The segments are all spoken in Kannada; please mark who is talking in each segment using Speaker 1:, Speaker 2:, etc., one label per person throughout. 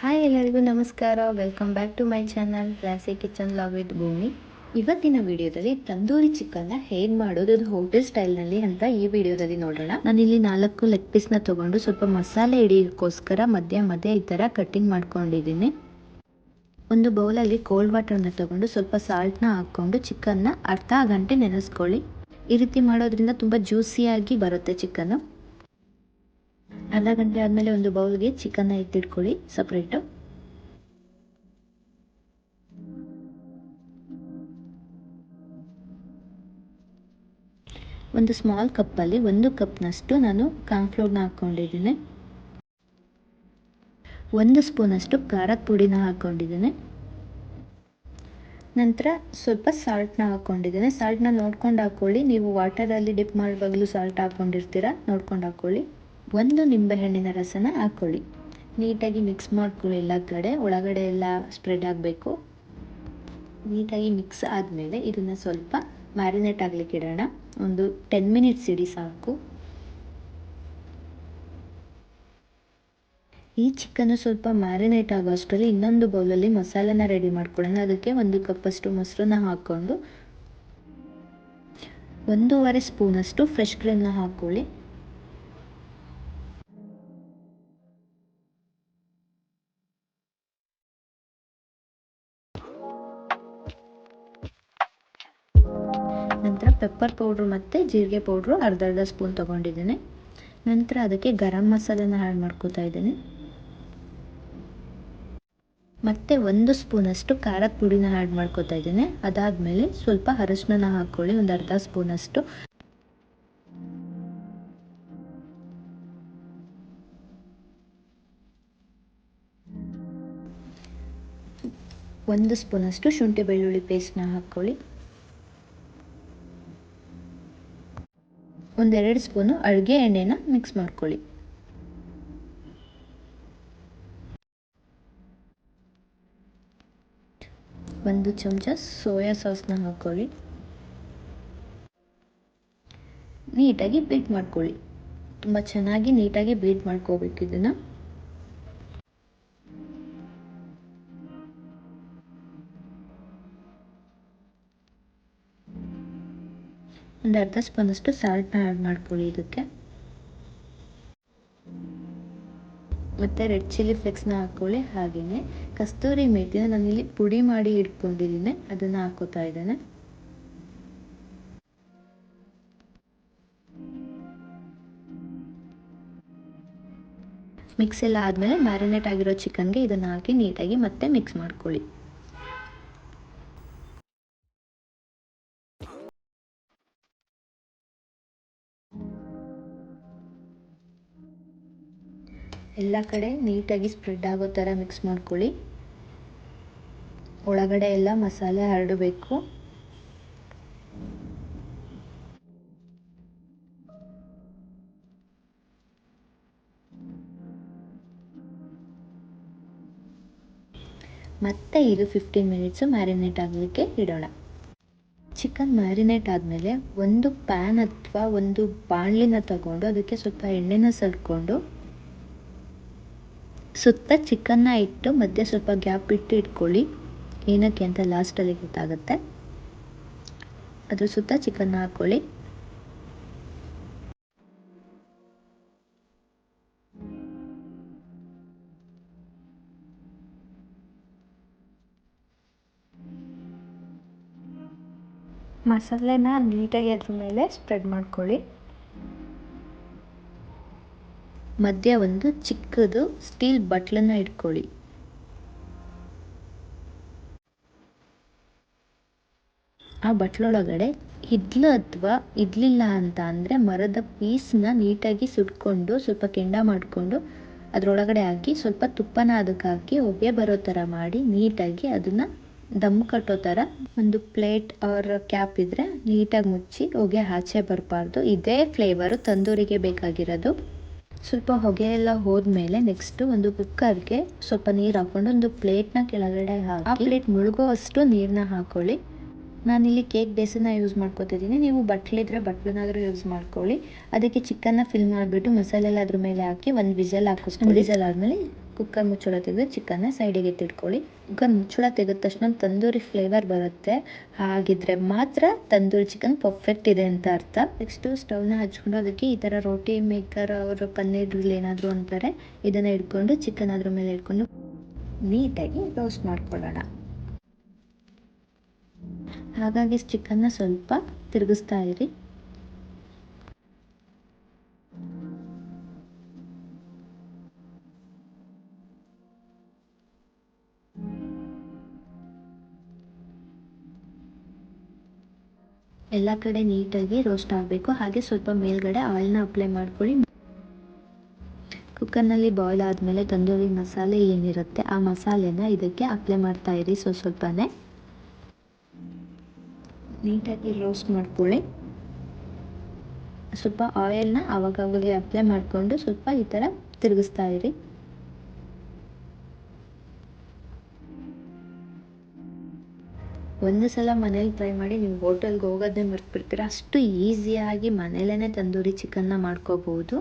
Speaker 1: ಹಾಯ್ ಎಲ್ಲರಿಗೂ ನಮಸ್ಕಾರ. Welcome back to my channel classy kitchen log with Bhumi ಇವತ್ತಿನ ವಿಡಿಯೋದಲ್ಲಿ ತಂದೂರಿ ಚಿಕನ್ನ ಹೇಗೆ ಮಾಡೋದು, ಅದು ಹೋಟೆಲ್ ಸ್ಟೈಲ್ನಲ್ಲಿ ಅಂತ ಈ ವಿಡಿಯೋದಲ್ಲಿ ನೋಡೋಣ. ನಾನಿಲ್ಲಿ ನಾಲ್ಕು ಲೆಗ್ ಪೀಸ್ನ ತೊಗೊಂಡು ಸ್ವಲ್ಪ ಮಸಾಲೆ ಹಿಡಿಯೋಕ್ಕೋಸ್ಕರ ಮಧ್ಯ ಮಧ್ಯ ಈ ಥರ ಕಟ್ಟಿಂಗ್ ಮಾಡ್ಕೊಂಡಿದ್ದೀನಿ. ಒಂದು ಬೌಲಲ್ಲಿ ಕೋಲ್ಡ್ ವಾಟರ್ನ ತೊಗೊಂಡು ಸ್ವಲ್ಪ ಸಾಲ್ಟ್ನ ಹಾಕ್ಕೊಂಡು ಚಿಕನ್ನ ಅರ್ಧ ಗಂಟೆ ನೆನೆಸ್ಕೊಳ್ಳಿ. ಈ ರೀತಿ ಮಾಡೋದ್ರಿಂದ ತುಂಬ ಜ್ಯೂಸಿಯಾಗಿ ಬರುತ್ತೆ ಚಿಕನ್ನು. ಅರ್ಧ ಗಂಟೆ ಆದಮೇಲೆ ಒಂದು ಬೌಲ್ಗೆ ಚಿಕನ್ನ ಎತ್ತಿಟ್ಕೊಳ್ಳಿ ಸಪ್ರೇಟು. ಒಂದು ಸ್ಮಾಲ್ ಕಪ್ಪಲ್ಲಿ, ಒಂದು ಕಪ್ನಷ್ಟು ನಾನು ಕಾರ್ನ್ಫ್ಲೋರ್ನ ಹಾಕ್ಕೊಂಡಿದ್ದೀನಿ. ಒಂದು ಸ್ಪೂನಷ್ಟು ಖಾರದ ಪುಡಿನ ಹಾಕ್ಕೊಂಡಿದ್ದೀನಿ. ನಂತರ ಸ್ವಲ್ಪ ಸಾಲ್ಟ್ನ ಹಾಕ್ಕೊಂಡಿದ್ದೀನಿ. ಸಾಲ್ಟ್ನ ನೋಡ್ಕೊಂಡು ಹಾಕ್ಕೊಳ್ಳಿ ನೀವು ವಾಟರಲ್ಲಿ ಡಿಪ್ ಮಾಡುವಾಗಲೂ ಸಾಲ್ಟ್ ಹಾಕ್ಕೊಂಡಿರ್ತೀರ ನೋಡ್ಕೊಂಡು ಹಾಕ್ಕೊಳ್ಳಿ ಒಂದು ನಿಂಬೆಹಣ್ಣಿನ ರಸನ ಹಾಕ್ಕೊಳ್ಳಿ. ನೀಟಾಗಿ ಮಿಕ್ಸ್ ಮಾಡ್ಕೊಳ್ಳಿ ಎಲ್ಲ ಕಡೆ. ಒಳಗಡೆ ಎಲ್ಲ ಸ್ಪ್ರೆಡ್ ಆಗಬೇಕು. ನೀಟಾಗಿ ಮಿಕ್ಸ್ ಆದಮೇಲೆ ಇದನ್ನು ಸ್ವಲ್ಪ ಮ್ಯಾರಿನೇಟ್ ಆಗಲಿಕ್ಕೆ ಇಡೋಣ. ಒಂದು ಟೆನ್ ಮಿನಿಟ್ಸ್ ಇಡಿ ಸಾಕು. ಈ ಚಿಕನ್ನು ಸ್ವಲ್ಪ ಮ್ಯಾರಿನೇಟ್ ಆಗೋ ಅಷ್ಟರಲ್ಲಿ ಇನ್ನೊಂದು ಬೌಲಲ್ಲಿ ಮಸಾಲೆನ ರೆಡಿ ಮಾಡ್ಕೊಳ್ಳೋಣ. ಅದಕ್ಕೆ ಒಂದು ಕಪ್ಪಷ್ಟು ಮೊಸರನ್ನ ಹಾಕ್ಕೊಂಡು ಒಂದೂವರೆ ಸ್ಪೂನಷ್ಟು ಫ್ರೆಶ್ ಕ್ರೀಮ್ನ ಹಾಕ್ಕೊಳ್ಳಿ. ಪೆಪ್ಪರ್ ಪೌಡ್ರು ಮತ್ತು ಜೀರಿಗೆ ಪೌಡ್ರು ಅರ್ಧ ಅರ್ಧ ಸ್ಪೂನ್ ತೊಗೊಂಡಿದ್ದೀನಿ. ನಂತರ ಅದಕ್ಕೆ ಗರಂ ಮಸಾಲೆನ ಆ್ಯಡ್ ಮಾಡ್ಕೋತಾ ಇದ್ದೀನಿ. ಮತ್ತು ಒಂದು ಸ್ಪೂನಷ್ಟು ಖಾರದ ಪುಡಿನ ಆ್ಯಡ್ ಮಾಡ್ಕೋತಾ ಇದ್ದೀನಿ. ಅದಾದಮೇಲೆ ಸ್ವಲ್ಪ ಅರಶಿನ ಹಾಕ್ಕೊಳ್ಳಿ, ಒಂದು ಅರ್ಧ ಸ್ಪೂನಷ್ಟು ಒಂದು ಸ್ಪೂನಷ್ಟು ಶುಂಠಿ ಬೆಳ್ಳುಳ್ಳಿ ಪೇಸ್ಟ್ನ ಹಾಕ್ಕೊಳ್ಳಿ. ಒಂದೆರಡು ಸ್ಪೂನು ಅಡುಗೆ ಎಣ್ಣೆನ ಮಿಕ್ಸ್ ಮಾಡ್ಕೊಳ್ಳಿ. ಒಂದು ಚಮಚ ಸೋಯಾ ಸಾಸ್ನ ಹಾಕ್ಕೊಳ್ಳಿ. ನೀಟಾಗಿ ಬೀಟ್ ಮಾಡ್ಕೊಳ್ಳಿ. ತುಂಬ ಚೆನ್ನಾಗಿ ನೀಟಾಗಿ ಬೀಟ್ ಮಾಡ್ಕೋಬೇಕು ಇದನ್ನು. ಒಂದು ಅರ್ಧ ಸ್ಪೂನಷ್ಟು ಸಾಲ್ಟ್ನ ಆ್ಯಡ್ ಮಾಡ್ಕೊಳ್ಳಿ ಇದಕ್ಕೆ. ಮತ್ತು ರೆಡ್ ಚಿಲ್ಲಿ ಫ್ಲೆಕ್ಸ್ನ ಹಾಕ್ಕೊಳ್ಳಿ ಹಾಗೆಯೇ ಕಸ್ತೂರಿ ಮೇಥಿನ ನಾನಿಲ್ಲಿ ಪುಡಿ ಮಾಡಿ ಇಟ್ಕೊಂಡಿದ್ದೀನಿ, ಅದನ್ನು ಹಾಕೋತಾ ಇದ್ದೇನೆ. ಮಿಕ್ಸ್ ಎಲ್ಲ ಆದಮೇಲೆ ಮ್ಯಾರಿನೇಟ್ ಆಗಿರೋ ಚಿಕನ್ಗೆ ಇದನ್ನು ಹಾಕಿ ನೀಟಾಗಿ ಮತ್ತೆ ಮಿಕ್ಸ್ ಮಾಡ್ಕೊಳ್ಳಿ. ಎಲ್ಲ ಕಡೆ ನೀಟಾಗಿ ಸ್ಪ್ರೆಡ್ ಆಗೋ ಥರ ಮಿಕ್ಸ್ ಮಾಡ್ಕೊಳ್ಳಿ. ಒಳಗಡೆ ಎಲ್ಲ ಮಸಾಲೆ ಹರಡಬೇಕು. ಮತ್ತೆ ಇದು ಫಿಫ್ಟೀನ್ ಮಿನಿಟ್ಸು ಮ್ಯಾರಿನೇಟ್ ಆಗಲಿಕ್ಕೆ ಇಡೋಣ. ಚಿಕನ್ ಮ್ಯಾರಿನೇಟ್ ಆದಮೇಲೆ ಒಂದು ಪ್ಯಾನ್ ಅಥವಾ ಒಂದು ಬಾಣಲಿನ ತಗೊಂಡು ಅದಕ್ಕೆ ಸ್ವಲ್ಪ ಎಣ್ಣೆನ ಸರ್ಕೊಂಡು ಸುತ್ತ ಚಿಕನ್ನ ಇಟ್ಟು ಮಧ್ಯೆ ಸ್ವಲ್ಪ ಗ್ಯಾಪ್ ಇಟ್ಟು ಇಟ್ಕೊಳ್ಳಿ. ಏನಕ್ಕೆ ಅಂತ ಲಾಸ್ಟಲ್ಲಿ ಗೊತ್ತಾಗುತ್ತೆ. ಅದ್ರ ಸುತ್ತ ಚಿಕನ್ನ ಹಾಕ್ಕೊಳ್ಳಿ ಮಸಾಲೆನ ನೀಟಾಗಿ ಅದ್ರ ಮೇಲೆ ಸ್ಪ್ರೆಡ್ ಮಾಡ್ಕೊಳ್ಳಿ. ಮಧ್ಯ ಒಂದು ಚಿಕ್ಕದು ಸ್ಟೀಲ್ ಬಟ್ಲನ್ನ ಇಟ್ಕೊಳ್ಳಿ. ಆ ಬಟ್ಲೊಳಗಡೆ ಇದ್ಲು ಅಥವಾ ಇಡ್ಲಿಲ್ಲ ಅಂತ ಅಂದರೆ ಮರದ ಪೀಸ್ನ ನೀಟಾಗಿ ಸುಟ್ಕೊಂಡು ಸ್ವಲ್ಪ ಕೆಂಡ ಮಾಡಿಕೊಂಡು ಅದರೊಳಗಡೆ ಹಾಕಿ ಸ್ವಲ್ಪ ತುಪ್ಪನ ಅದಕ್ಕೆ ಹಾಕಿ ಒಬ್ಬೆ ಬರೋ ಥರ ಮಾಡಿ ನೀಟಾಗಿ ಅದನ್ನು ದಮ್ ಕಟ್ಟೋ ಥರ ಒಂದು ಪ್ಲೇಟ್ ಆರ್ ಕ್ಯಾಪ್ ಇದ್ದರೆ ನೀಟಾಗಿ ಮುಚ್ಚಿ ಹೊಗೆ ಆಚೆ ಬರಬಾರ್ದು. ಇದೇ ಫ್ಲೇವರು ತಂದೂರಿಗೆ ಬೇಕಾಗಿರೋದು. ಸ್ವಲ್ಪ ಹೊಗೆ ಎಲ್ಲ ಹೋದ್ಮೇಲೆ ನೆಕ್ಸ್ಟ್ ಒಂದು ಕುಕ್ಕರ್ಗೆ ಸ್ವಲ್ಪ ನೀರು ಹಾಕೊಂಡು ಒಂದು ಪ್ಲೇಟ್ನ ಕೆಳಗಡೆ ಹಾಕಿ ಆ ಪ್ಲೇಟ್ ಮುಳುಗೋ ಅಷ್ಟು ನೀರನ್ನ ಹಾಕೊಳ್ಳಿ. ನಾನಿಲ್ಲಿ ಕೇಕ್ ಬೇಸನ್ನ ಯೂಸ್ ಮಾಡ್ಕೊತಿದ್ದೀನಿ. ನೀವು ಬಟ್ಲಿದ್ರೆ ಬಟ್ಲನ್ನಾದರೂ ಯೂಸ್ ಮಾಡ್ಕೊಳ್ಳಿ. ಅದಕ್ಕೆ ಚಿಕನ್ನ ಫಿಲ್ ಮಾಡಿಬಿಟ್ಟು ಮಸಾಲೆ ಎಲ್ಲ ಅದ್ರ ಮೇಲೆ ಹಾಕಿ ಒಂದು ವಿಸಲ್ ಹಾಕಿಸ್ಕೊಂಡು ವಿಸಲ್ ಆದಮೇಲೆ ಕುಕ್ಕರ್ ಮುಚ್ಚಳ ತೆಗೆದು ಚಿಕನ್ನ ಸೈಡಿಗೆ ಎತ್ತಿಟ್ಕೊಳ್ಳಿ ಕುಕ್ಕರ್ ಮುಚ್ಚಳ ತೆಗೆದ ತಕ್ಷಣ ತಂದೂರಿ ಫ್ಲೇವರ್ ಬರುತ್ತೆ. ಹಾಗಿದ್ರೆ ಮಾತ್ರ ತಂದೂರಿ ಚಿಕನ್ ಪರ್ಫೆಕ್ಟ್ ಇದೆ ಅಂತ ಅರ್ಥ. ನೆಕ್ಸ್ಟು ಸ್ಟವ್ನ ಹಚ್ಕೊಂಡು ಅದಕ್ಕೆ ಈ ಥರ ರೋಟಿ ಮೇಕರ್ ಅವರು ಪನ್ನೀರ್ ಗ್ರಿಲ್ ಏನಾದರೂ ಅಂತಾರೆ, ಇದನ್ನು ಇಟ್ಕೊಂಡು ಚಿಕನ್ ಅದ್ರ ಮೇಲೆ ಇಟ್ಕೊಂಡು ನೀಟಾಗಿ ರೋಸ್ಟ್ ಮಾಡ್ಕೊಳ್ಳೋಣ. ಹಾಗಾಗಿ ಚಿಕನ್ನ ಸ್ವಲ್ಪ ತಿರುಗಿಸ್ತಾ ಇರಿ. ಎಲ್ಲ ಕಡೆ ನೀಟಾಗಿ ರೋಸ್ಟ್ ಆಗಬೇಕು. ಹಾಗೆ ಸ್ವಲ್ಪ ಮೇಲ್ಗಡೆ ಆಯಿಲ್ನ ಅಪ್ಲೈ ಮಾಡ್ಕೊಳ್ಳಿ. ಕುಕ್ಕರ್ನಲ್ಲಿ ಬಾಯ್ಲ್ ಆದಮೇಲೆ ತಂದೂರಿ ಮಸಾಲೆ ಏನಿರುತ್ತೆ, ಆ ಮಸಾಲೆನ ಇದಕ್ಕೆ ಅಪ್ಲೈ ಮಾಡ್ತಾ ಇರಿ ಸ್ವಲ್ಪ ಸ್ವಲ್ಪನೇ. ನೀಟಾಗಿ ರೋಸ್ಟ್ ಮಾಡ್ಕೊಳ್ಳಿ. ಸ್ವಲ್ಪ ಆಯಿಲ್ನ ಆವಾಗವಾಗಲೇ ಅಪ್ಲೈ ಮಾಡಿಕೊಂಡು ಸ್ವಲ್ಪ ಈ ಥರ ತಿರುಗಿಸ್ತಾ ಇರಿ. ಒಂದು ಸಲ ಮನೇಲಿ ಟ್ರೈ ಮಾಡಿ ನೀವು ಹೋಟೆಲ್ಗೆ ಹೋಗೋದೇ ಮರ್ತ್ಬಿಡ್ತೀರ? ಅಷ್ಟು ಈಸಿಯಾಗಿ ಮನೇಲೇ ತಂದೂರಿ ಚಿಕನ್ನ ಮಾಡ್ಕೋಬಹುದು.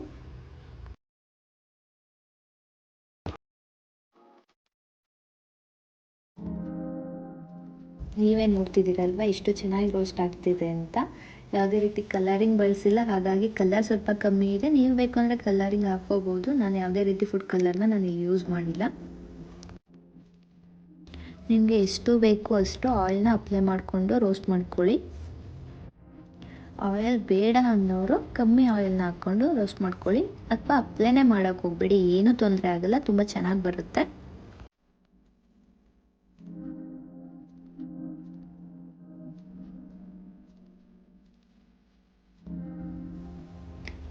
Speaker 1: ನೀವೇ ನೋಡ್ತಿದ್ದೀರಲ್ವ ಎಷ್ಟು ಚೆನ್ನಾಗಿ ರೋಸ್ಟ್ ಆಗ್ತಿದೆ ಅಂತ? ಯಾವುದೇ ರೀತಿ ಕಲರಿಂಗ್ ಬಳಸಿಲ್ಲ ಹಾಗಾಗಿ ಕಲರ್ ಸ್ವಲ್ಪ ಕಮ್ಮಿ ಇದೆ. ನೀವು ಬೇಕು ಅಂದರೆ ಕಲರಿಂಗ್ ಹಾಕ್ಕೋಬೋದು ನಾನು ಯಾವುದೇ ರೀತಿ ಫುಡ್ ಕಲರ್ನ ನಾನು ಯೂಸ್ ಮಾಡಿಲ್ಲ. ನಿಮಗೆ ಎಷ್ಟು ಬೇಕು ಅಷ್ಟು ಆಯಿಲ್ನ ಅಪ್ಲೈ ಮಾಡಿಕೊಂಡು ರೋಸ್ಟ್ ಮಾಡ್ಕೊಳ್ಳಿ. ಆಯಿಲ್ ಬೇಡ ಅನ್ನೋರು ಕಮ್ಮಿ ಆಯಿಲ್ನ ಹಾಕ್ಕೊಂಡು ರೋಸ್ಟ್ ಮಾಡ್ಕೊಳ್ಳಿ. ಅಥವಾ ಅಪ್ಲೈನೇ ಮಾಡೋಕ್ಕೆ ಹೋಗ್ಬೇಡಿ, ಏನೂ ತೊಂದರೆ ಆಗಲ್ಲ, ತುಂಬ ಚೆನ್ನಾಗಿ ಬರುತ್ತೆ.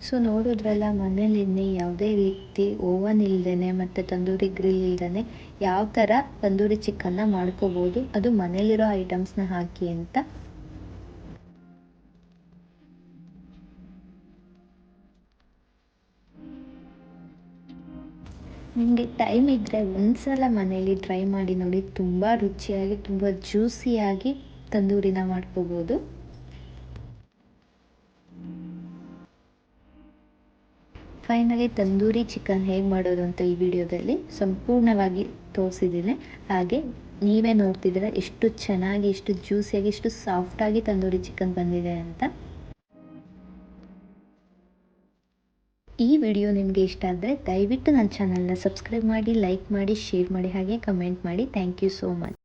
Speaker 1: ಸೊ ನೋಡಿದ್ರಲ್ಲ ಮನೇಲಿ ಯಾವುದೇ ರೀತಿ ಓವನ್ ಇಲ್ದೇ ಮತ್ತು ತಂದೂರಿ ಗ್ರಿಲ್ ಇಲ್ದೇ ಯಾವ ಥರ ತಂದೂರಿ ಚಿಕನ್ನ ಮಾಡ್ಕೋಬೋದು, ಅದು ಮನೇಲಿರೋ ಐಟಮ್ಸ್ನ ಹಾಕಿ ಅಂತ. ನಿಮಗೆ ಟೈಮ್ ಇದ್ದರೆ ಒಂದ್ಸಲ ಮನೇಲಿ ಟ್ರೈ ಮಾಡಿ ನೋಡಿ. ತುಂಬ ರುಚಿಯಾಗಿ, ತುಂಬ ಜ್ಯೂಸಿಯಾಗಿ ತಂದೂರಿನ ಮಾಡ್ಕೋಬೋದು. ಫೈನಲಿ ತಂದೂರಿ ಚಿಕನ್ ಹೇಗೆ ಮಾಡೋದು ಅಂತ ಈ ವಿಡಿಯೋದಲ್ಲಿ ಸಂಪೂರ್ಣವಾಗಿ ತೋರಿಸಿದ್ದೀನಿ. ಹಾಗೆ ನೀವೇ ನೋಡ್ತಿದ್ದೀರ ಎಷ್ಟು ಚೆನ್ನಾಗಿ, ಎಷ್ಟು ಜ್ಯೂಸಿಯಾಗಿ, ಎಷ್ಟು ಸಾಫ್ಟಾಗಿ ತಂದೂರಿ ಚಿಕನ್ ಬಂದಿದೆ ಅಂತ. ಈ ವಿಡಿಯೋ ನಿಮಗೆ ಇಷ್ಟ ಆದರೆ ದಯವಿಟ್ಟು ನನ್ನ ಚಾನಲ್ನ ಸಬ್ಸ್ಕ್ರೈಬ್ ಮಾಡಿ ಲೈಕ್ ಮಾಡಿ ಶೇರ್ ಮಾಡಿ, ಹಾಗೆ ಕಮೆಂಟ್ ಮಾಡಿ. Thank you so much